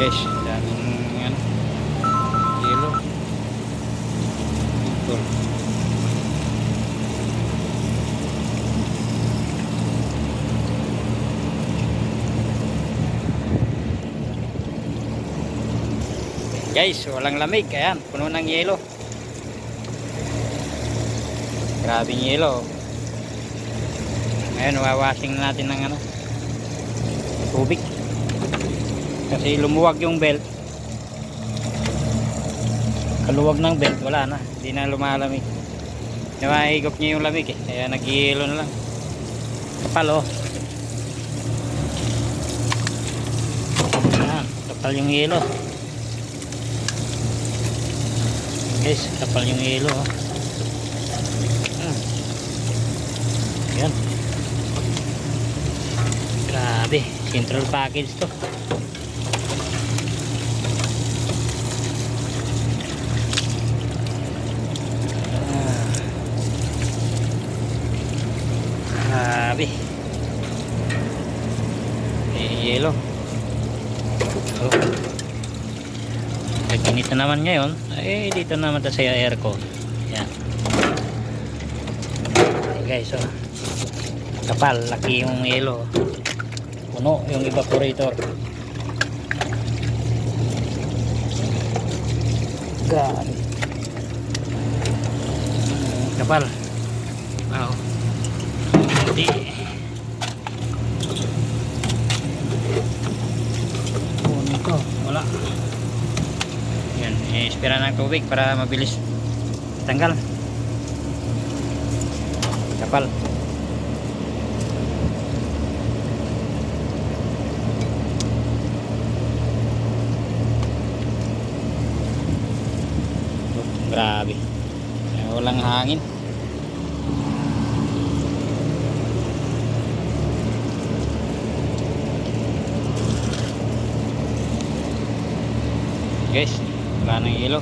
guys daming ano yellow. Putol. guys walang lamig. Ayan puno ng yelo grabing yelo ngayon wawashing na natin ng ano tubig kasi lumuwag yung belt. Kaluwag ng belt wala na. Hindi na lumalamig. Nawaigop niya yung lamig eh. Kaya nag-yelo na lang. Kapal oh. Ayan, kapal yung yelo guys kapal yung yelo oh. Hmm. yan grabe central package to grabe eh, yelo oh. Pag init na naman ngayon, eh dito naman tayo sa aircon. Yan. Ayan guys, oh. Kapal, laki yung yelo. Puno yung evaporator. Grabe. Kapal. Wow. Hindi. Puno. Wala. Yan, i-spira ng tubig para mabilis tanggal. Kapal. Oh, grabe. Eh, Walang hangin. Guys, wala nang ilo.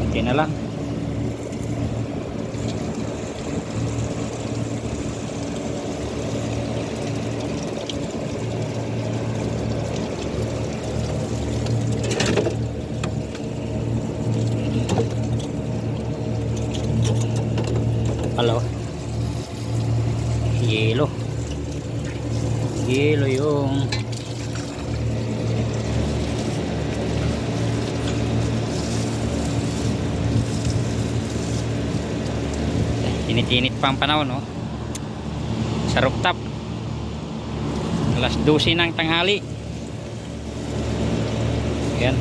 Kunti na lang. Hello. Yelo. Yelo yung Init-init pa ang panahon, no? Sa rooftop. Alas 12 ng tanghali. Yan.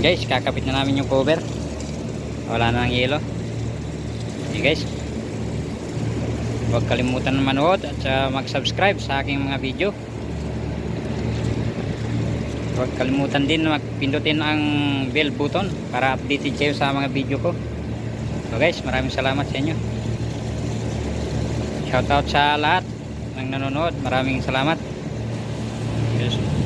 Guys, kakapit na namin yung cover. Wala na ng yelo. Okay guys. Huwag kalimutan manood at uh, mag-subscribe sa aking mga video huwag kalimutan din magpindutin ang bell button para updated kayo sa mga video ko. So guys maraming salamat sa inyo. Shoutout sa lahat ng nanonood. Maraming salamat. Yes.